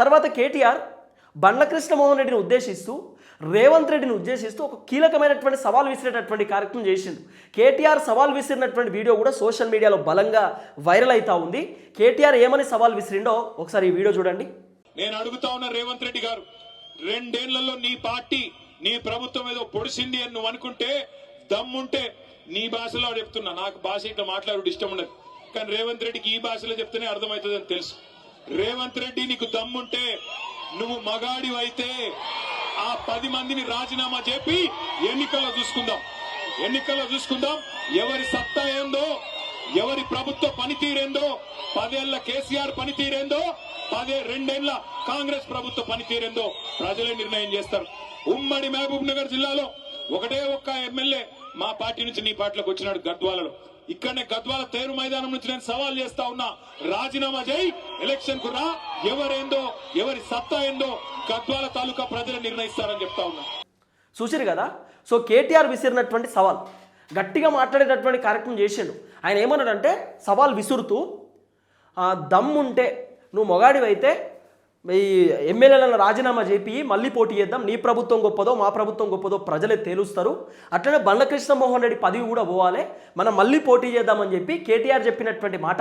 తర్వాత కేటీఆర్ బండ్ల కృష్ణమోహన్ రెడ్డిని ఉద్దేశిస్తూ రేవంత్ రెడ్డిని ఉద్దేశిస్తూ ఒక కీలకమైనటువంటి సవాల్ విసిరేటటువంటి కార్యక్రమం చేసిండు. కేటీఆర్ సవాల్ విసిరినటువంటి వీడియో కూడా సోషల్ మీడియాలో బలంగా వైరల్ అవుతా ఉంది. కేటీఆర్ ఏమని సవాల్ విసిరిండో ఒకసారి ఈ వీడియో చూడండి. నేను అడుగుతా ఉన్న రేవంత్ రెడ్డి గారు రెండేళ్ళలో నీ పార్టీ నీ ప్రభుత్వం ఏదో పొడిసింది అని నువ్వు అనుకుంటే దమ్ముంటే నీ భాషలో చెప్తున్నా. నాకు భాష ఇట్లా మాట్లాడు ఇష్టం ఉండదు. కానీ రేవంత్ రెడ్డికి ఈ భాషలో చెప్తేనే అర్థమవుతుందని తెలుసు. రేవంత్ రెడ్డి నీకు దమ్ముంటే నువ్వు మగాడి అయితే ఆ పది మందిని రాజీనామా చెప్పి ఎన్నికల్లో చూసుకుందాం. ఎన్నికల్లో చూసుకుందాం. ఎవరి సత్తా ఏందో ఎవరి ప్రభుత్వ పనితీరేందో పదేళ్ళ కేసీఆర్ పనితీరేందో పదే రెండేళ్ళ కాంగ్రెస్ ప్రభుత్వ పనితీరేందో ప్రజలే నిర్ణయం చేస్తారు. ఉమ్మడి మహబూబ్ నగర్ జిల్లాలో ఒకటే ఒక్క ఎమ్మెల్యే మా పార్టీ నుంచి నీ పార్టీలోకి వచ్చినాడు గద్వాలలో. ఇక్కడనే గద్వాల తేరు మైదానం నుంచి నేను సవాల్ చేస్తా ఉన్నా. రాజీనామా చేయి ఎలక్షన్కు రా. ఎవరేందో ఎవరి సత్తా ఏందో గద్వాల తాలూకా ప్రజలు నిర్ణయిస్తారని చెప్తా ఉన్నా. చూసిరు కదా? సో కేటీఆర్ విసిరినటువంటి సవాల్ గట్టిగా మాట్లాడేటటువంటి కార్యక్రమం చేసిండు. ఆయన ఏమన్నాడంటే సవాల్ విసురుతూ ఆ, దమ్ముంటే నువ్వు మొగాడివైతే ఈ ఎమ్మెల్యేలను రాజీనామా చేపి మళ్ళీ పోటీ చేద్దాం నీ ప్రభుత్వం గొప్పదో మా ప్రభుత్వం గొప్పదో ప్రజలే తేలుస్తారు. అట్లనే బండ్ల కృష్ణమోహన్ రెడ్డి పదవి కూడా పోవాలి మనం మళ్ళీ పోటీ చేద్దామని చెప్పి కేటీఆర్ చెప్పినటువంటి మాట.